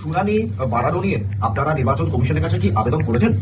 শুনানি বাড়ানো নিয়ে আপনারা নির্বাচন কমিশনের কাছে কি আবেদন করেছেন?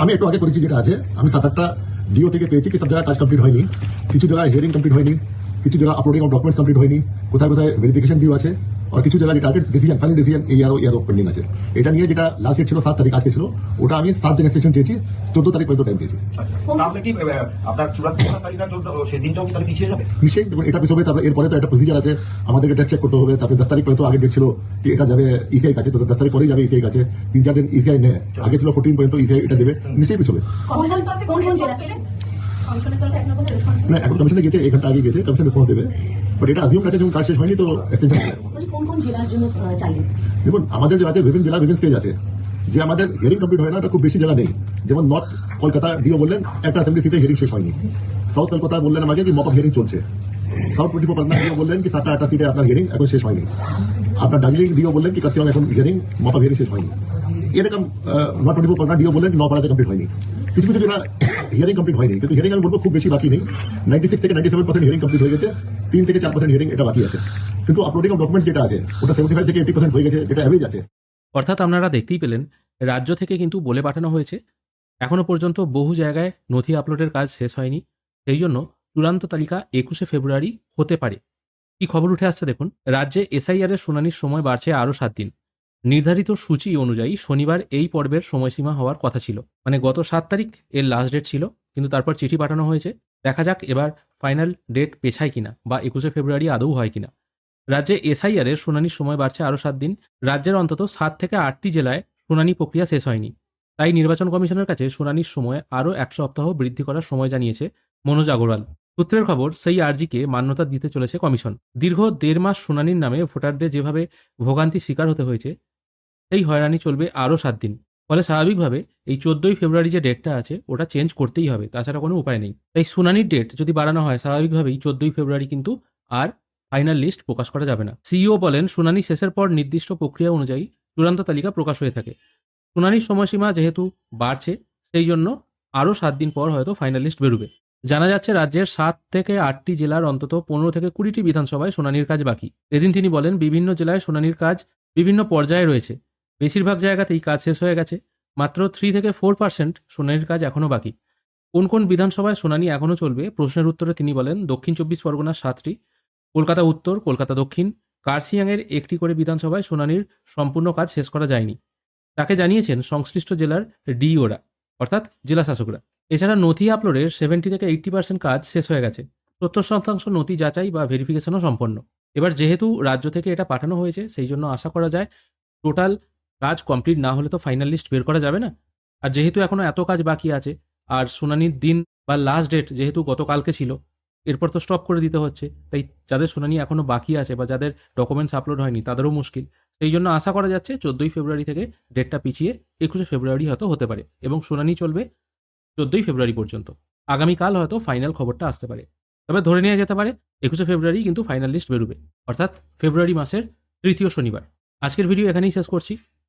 আমি একটু আগে করেছি যেটা আছে। আমি সাত আটটা ডিও থেকে পেয়েছি কি সব জায়গায় কাজ কমপ্লিট হয়নি। কিছু জায়গায় হিয়ারিং কমপ্লিট হয়নি। কিছু জায়গায় আপলোডিং অফ ডকুমেন্টস কমপ্লিট হয়নি। কোথায় কোথায় ভেরিফিকেশন ডিও আছে? আর কিছু জায়গায় যেটা আছে ডিসিশন ফাইনাল ডিসিশন এই আরও ইয়ারও পেন্ডিং আছে। এটা নিয়ে যেটা লাস্ট ডেট ছিল সাত তারিখ আজকে ছিল ওটা আমি সাত দিন এক্সটেনশন চেয়েছি চোদ্দ তারিখ পর্যন্ত টাইম চেয়েছি। আচ্ছা তাহলে কি আপনার চূড়ান্ত তালিকার সেদিনটাও তাহলে পিছিয়ে যাবে? নিশ্চয়ই দেখুন, এটা পিছবে তারপরে এরপরে তো একটা প্রসিজার আছে আমাদেরকে টেস্ট চেক করতে হবে তারপরে দশ তারিখ পর্যন্ত আগে ডেট ছিল এটা যাবে ইসিআই কাছে তো দশ তারিখ পরেই যাবে ইসিআই কাছে তিন চার দিন ইসিআই নেয় আগে ছিল ফোরটিন পর্যন্ত ইসিআই এটা দেবে নিশ্চয়ই পিছবে। জেলা না এখন কমিশনে গেছে এক ঘণ্টা আগে গেছে কমিশন রেসপন্স দেবে। বাট এটা আজিউম কাছে যখন কাজ শেষ হয়নি তো এক্সটেনশন চাইলেন দেখুন আমাদের যে আছে বিভিন্ন জেলা বিভিন্ন স্টেজ আছে। যে আমাদের হিয়ারিং কমপ্লিট হয় না ওটা খুব বেশি জায়গা নেই। যেমন নর্থ কলকাতা ডিও বললেন একটা অ্যাসেম্বলি সিটে হিয়ারিং শেষ হয়নি। সাউথ কলকাতা বললেন আমাকে কি মক হিয়ারিং চলছে। South twenty four Pargana DO বললেন কি সাতটা আটটা সিটে আপনার হিয়ারিং এখন শেষ হয়নি। আপনার দার্জিলিং ডিও বললেন কি কাশিয়াং এখন হিয়ারিং মক হিয়ারিং শেষ হয়নি। এরকম north twenty four Pargana DO বললেন নপাড়াতে কমপ্লিট হয়নি। কিছু কিছু জেলা হিয়ারিং কমপ্লিট হয়নি। কিন্তু হিয়ারিং আমি বলব খুব বেশি বাকি নেই। নাইনটি সিক্স থেকে ninety seven percent hearing complete হয়ে গেছে। তিন থেকে চার পার্সেন্ট হিয়ারিং এটা বাকি আছে। কিন্তু আপলোডিং অফ ডকুমেন্টস যেটা আছে, ওটা সেভেন্টি ফাইভ থেকে এইটি পার্সেন্ট হয়ে গেছে, যেটা অ্যাভারেজ আছে। অর্থাৎ আপনারা দেখতেই পেলেন, রাজ্য থেকে কিন্তু বলে পাঠানো হয়েছে এখনও পর্যন্ত বহু জায়গায় নথি আপলোডের কাজ শেষ হয়নি, সেই জন্য চূড়ান্ত তালিকা একুশে ফেব্রুয়ারি হতে পারে। কি খবর উঠে আসছে দেখুন, রাজ্যে এসআইআর এর শুনানির সময় বাড়ছে আরও সাত দিন। নির্ধারিত সূচি অনুযায়ী শনিবার এই পর্বের সময়সীমা হওয়ার কথা ছিল। মানে গত সাত তারিখ এর লাস্ট ডেট ছিল, কিন্তু তারপর চিঠি পাঠানো হয়েছে। দেখা যাক এবার ফাইনাল ডেট পেছায় কিনা বা একুশে ফেব্রুয়ারি আদৌ হয় কিনা। রাজ্যে এসআইআর এর শুনানির সময় বাড়ছে আরও সাত দিন। রাজ্যের অন্তত সাত থেকে আটটি জেলায় শুনানি প্রক্রিয়া শেষ হয়নি। তাই নির্বাচন কমিশনের কাছে শুনানির সময় আরও এক সপ্তাহ বৃদ্ধি করার সময় জানিয়েছে মনোজ আগরওয়াল। সূত্রের খবর, সেই আর্জিকে মান্যতা দিতে চলেছে কমিশন। দীর্ঘ দেড় মাস শুনানির নামে ভোটারদের যেভাবে ভোগান্তি শিকার হতে হয়েছে, সেই হয়রানি চলবে আরও সাত দিন। ফলে স্বাভাবিকভাবে এই চোদ্দই ফেব্রুয়ারি যে ডেটটা আছে, ওটা চেঞ্জ করতেই হবে, তাছাড়া কোনো উপায় নেই। তাই শুনানির ডেট যদি বাড়ানো হয়, স্বাভাবিকভাবেই চোদ্দই ফেব্রুয়ারি কিন্তু আর ফাইনাল লিস্ট প্রকাশ করা যাবে না। সিইও বলেন, শুনানি শেষের পর নির্দিষ্ট প্রক্রিয়া অনুযায়ী চূড়ান্ত তালিকা প্রকাশ হয়ে থাকে। শুনানির সময়সীমা যেহেতু বাড়ছে, সেই জন্য আরও সাত দিন পর হয়তো ফাইনাল লিস্ট বেরোবে। জানা যাচ্ছে, রাজ্যের সাত থেকে আটটি জেলার অন্তত পনেরো থেকে কুড়িটি বিধানসভায় শুনানির কাজ বাকি। এদিন তিনি বলেন, বিভিন্ন জেলায় শুনানির কাজ বিভিন্ন পর্যায়ে রয়েছে। বেশিরভাগ জায়গাতেই কাজ শেষ হয়ে গেছে। মাত্র থ্রি থেকে ফোর পার্সেন্ট শুনানির কাজ এখনও বাকি। কোন কোন বিধানসভায় শুনানি এখনও চলবে? প্রশ্নের উত্তরে তিনি বলেন, দক্ষিণ চব্বিশ পরগনার সাতটি, কলকাতা উত্তর, কলকাতা দক্ষিণ। কার্সিয়াংয়ের একটি করে বিধানসভায় শুনানির সম্পূর্ণ কাজ শেষ করা যায়নি। তাকে জানিয়েছেন সংশ্লিষ্ট জেলার ডিওরা অর্থাৎ জেলা শাসকরা এছাড়া নথি আপলোডের সেভেন্টি থেকে এইট্টি পার্সেন্ট কাজ শেষ হয়ে গেছে। সত্তর শতাংশ নথি যাচাই বা ভেরিফিকেশনও সম্পন্ন। এবার যেহেতু রাজ্য থেকে এটা পাঠানো হয়েছে, সেই জন্য আশা করা যায় টোটাল কাজ কমপ্লিট না হলে তো ফাইনাল লিস্ট বের করা যাবে না। আর যেহেতু এখনও এত কাজ বাকি আছে, আর শুনানির দিন বা লাস্ট ডেট যেহেতু গতকালকে ছিল, এরপর তো স্টপ করে দিতে হচ্ছে। তাই যাদের শুনানি এখনও বাকি আছে বা যাদের ডকুমেন্টস আপলোড হয়নি, তাদেরও মুশকিল। সেই জন্য আশা করা যাচ্ছে চোদ্দোই ফেব্রুয়ারি থেকে ডেটটা পিছিয়ে একুশে ফেব্রুয়ারি হয়তো হতে পারে এবং শুনানি চলবে চোদ্দোই ফেব্রুয়ারি পর্যন্ত। আগামীকাল হয়তো ফাইনাল খবরটা আসতে পারে। তবে ধরে নেওয়া যেতে পারে, একুশে ফেব্রুয়ারি কিন্তু ফাইনাল লিস্ট বেরোবে। অর্থাৎ ফেব্রুয়ারি মাসের তৃতীয় শনিবার। আজকের ভিডিও এখানেই শেষ করছি।